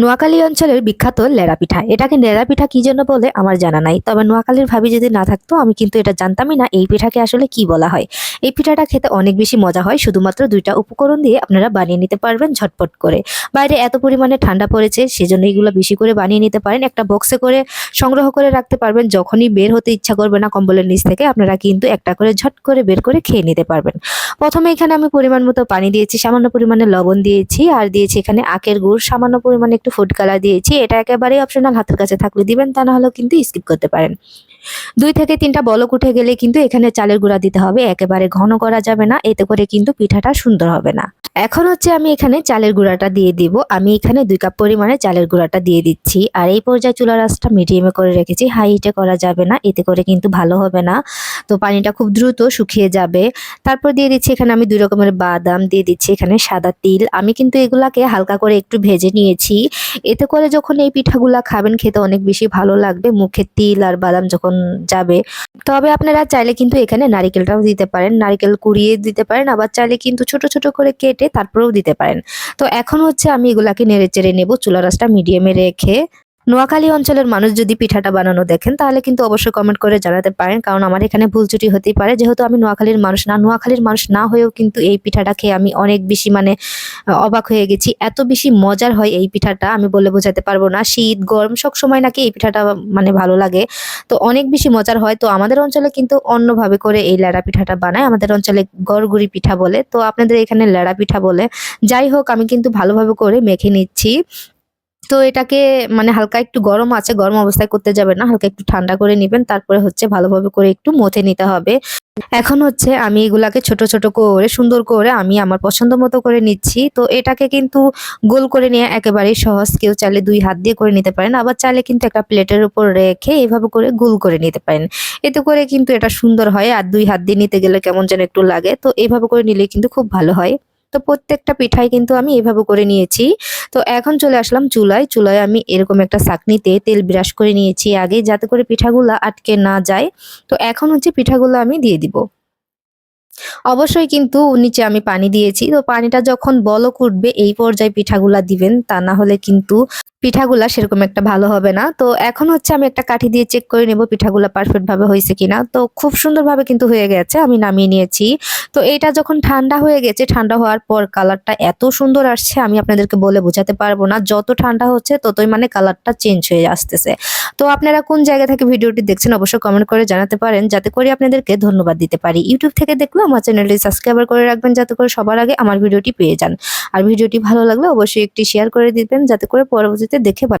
নোয়াখালী অঞ্চলের বিখ্যাত লেড়া পিঠা। এটাকে লেড়া পিঠা কি জন্য বলে আমার জানা নাই। তবে নোয়াখালীর ভাবি যদি না থাকতো, আমি কিন্তু এটা জানতামই না এই পিঠাকে আসলে কি বলা হয়। এই পিঠাটা খেতে অনেক বেশি মজা হয়। শুধুমাত্র দুইটা উপকরণ দিয়ে আপনারা বানিয়ে নিতে পারবেন ঝটপট করে। বাইরে এত পরিমাণে ঠান্ডা পড়েছে, সেজন্য এগুলো বেশি করে বানিয়ে নিতে পারেন। একটা বক্সে করে সংগ্রহ করে রাখতে পারবেন। যখনই বের হতে ইচ্ছা করবে না কম্বলের নিচ থেকে, আপনারা কিন্তু একটা করে ঝট করে বের করে খেয়ে নিতে পারবেন। প্রথমে এখানে আমি পরিমাণ মতো পানি দিয়েছি, সামান্য পরিমাণে লবণ দিয়েছি, আর দিয়েছি এখানে আখের গুড়, সামান্য পরিমাণে একটু ফুড কালার দিয়েছি, এটা একেবারেই অপশনাল হাতের কাছে থাকলে দিবেন, তা না হলেও কিন্তু স্কিপ করতে পারেন। দুই থেকে তিনটা বলক উঠে গেলে কিন্তু এখানে চালের গুঁড়া দিতে হবে, একেবারে ঘন করা যাবে না, এতে করে কিন্তু পিঠাটা সুন্দর হবে না। এখন হচ্ছে আমি এখানে চালের গুঁড়াটা দিয়ে দিব। আমি এখানে দুই কাপ পরিমাণে চালের গুঁড়াটা দিয়ে দিচ্ছি। আর এই পর্যায়ে চুলার আঁচটা মিডিয়ামে করে রেখেছি। হাই হিটে করা যাবে না, এতে করে কিন্তু ভালো হবে না। তো পানিটা খুব দ্রুত শুকিয়ে যাবে। তারপর দিয়ে দিচ্ছি এখানে আমি দুই রকমের বাদাম, দিয়ে দিচ্ছি এখানে সাদা তিল। আমি কিন্তু এগুলাকে হালকা করে একটু ভেজে নিয়েছি। এতে করে যখন এই পিঠাগুলা খাবেন, খেতে অনেক বেশি ভালো লাগবে। মুখে তিল আর বাদাম যখন যাবে। তবে আপনারা চাইলে কিন্তু এখানে নারিকেলটাও দিতে পারেন। নারিকেল কুড়িয়ে দিতে পারেন, আবার চাইলে কিন্তু ছোট ছোট করে কেটে তারপরেও দিতে পারেন। তো এখন হচ্ছে আমি এগুলাকে নেড়ে চেড়ে নেব, চুলা রাসটা মিডিয়ামে রেখে নোয়াখালী অঞ্চলের মানুষ যদি পিঠাটা বানানো দেখেন, তাহলে কিন্তু অবশ্যই কমেন্ট করে জানাতে পারেন, কারণ আমার এখানে ভুল ত্রুটি হতেই পারে। যেহেতু আমি নোয়াখালীর মানুষ না, নোয়াখালীর মানুষ না হয়েও কিন্তু এই পিঠাটা খেয়ে আমি অনেক বেশি মানে অবাক হয়ে গেছি। এত বেশি মজার হয় এই পিঠাটা, আমি বলে বোঝাতে পারব না। শীত, গরম, সব সময় নাকি এই পিঠাটা মানে ভালো লাগে। তো অনেক বেশি মজার হয়। তো আমাদের অঞ্চলে কিন্তু অন্যভাবে করে এই ল্যাড়া পিঠাটা বানায়। আমাদের অঞ্চলে গড়গুড়ি পিঠা বলে। তো আপনাদের এখানে ল্যাড়া পিঠা বলে। যাই হোক, আমি কিন্তু ভালোভাবে করে মেখে নিচ্ছি। তো এটাকে মানে হালকা একটু গরম আছে, গরম অবস্থায় করতে যাবে না, হালকা একটু ঠান্ডা করে নেবেন, তারপরে হচ্ছে ভালোভাবে করে একটু মথে নিতে হবে। এখন হচ্ছে আমি এগুলাকে ছোট ছোট করে, সুন্দর করে আমি আমার পছন্দ মতো করে নিচ্ছি। তো এটাকে কিন্তু গোল করে নিয়ে একেবারেই সহজ, কেউ চাইলে দুই হাত দিয়ে করে নিতে পারেন, আবার চাইলে কিন্তু একটা প্লেটের উপর রেখে এভাবে করে গোল করে নিতে পারেন। এতে করে কিন্তু এটা সুন্দর হয়, আর দুই হাত দিয়ে নিতে গেলে কেমন যেন একটু লাগে, তো এইভাবে করে নিলে কিন্তু খুব ভালো হয়। তো প্রত্যেকটা পিঠাই কিন্তু আমি এভাবে করে নিয়েছি। তো এখন চলে আসলাম চুলায়। চুলায় আমি এরকম একটা সাকনিতে তেল বিরাস করে নিয়েছি আগে যাতে করে পিঠাগুলো আটকে না যায়। তো এখন হচ্ছে পিঠাগুলো আমি দিয়ে দিব। অবশ্যই কিন্তু নিচে আমি পানি দিয়েছি। তো পানিটা যখন বলক উঠবে, এই পর্যায়ে পিঠাগুলা দিবেন, তা না হলে কিন্তু পিঠাগুলা সেরকম একটা ভালো হবে না। তো এখন হচ্ছে আমি একটা কাঠি দিয়ে চেক করে নেব পিঠাগুলা পারফেক্ট ভাবে হয়েছে কিনা। তো খুব সুন্দরভাবে কিন্তু হয়ে গেছে, আমি নামিয়ে নিয়েছি। তো এটা যখন ঠান্ডা হয়ে গেছে, ঠান্ডা হওয়ার পর কালারটা এত সুন্দর আসছে, আমি আপনাদেরকে বলে বোঝাতে পারব না। যত ঠান্ডা হচ্ছে, ততই মানে কালারটা চেঞ্জ হয়ে আসতেছে। তো আপনারা কোন জায়গা থেকে ভিডিওটি দেখছেন, অবশ্যই কমেন্ট করে জানাতে পারেন। যাতে করে আপনাদেরকে ধন্যবাদ দিতে পারি। ইউটিউব থেকে দেখলে আমার চ্যানেলটি সাবস্ক্রাইবার করে রাখবেন যাতে করে সবার আগে আমার ভিডিওটি পেয়ে যান। আর ভিডিওটি ভালো লাগলে অবশ্যই একটি শেয়ার করে দিবেন যাতে করে পরবর্তীতে দেখে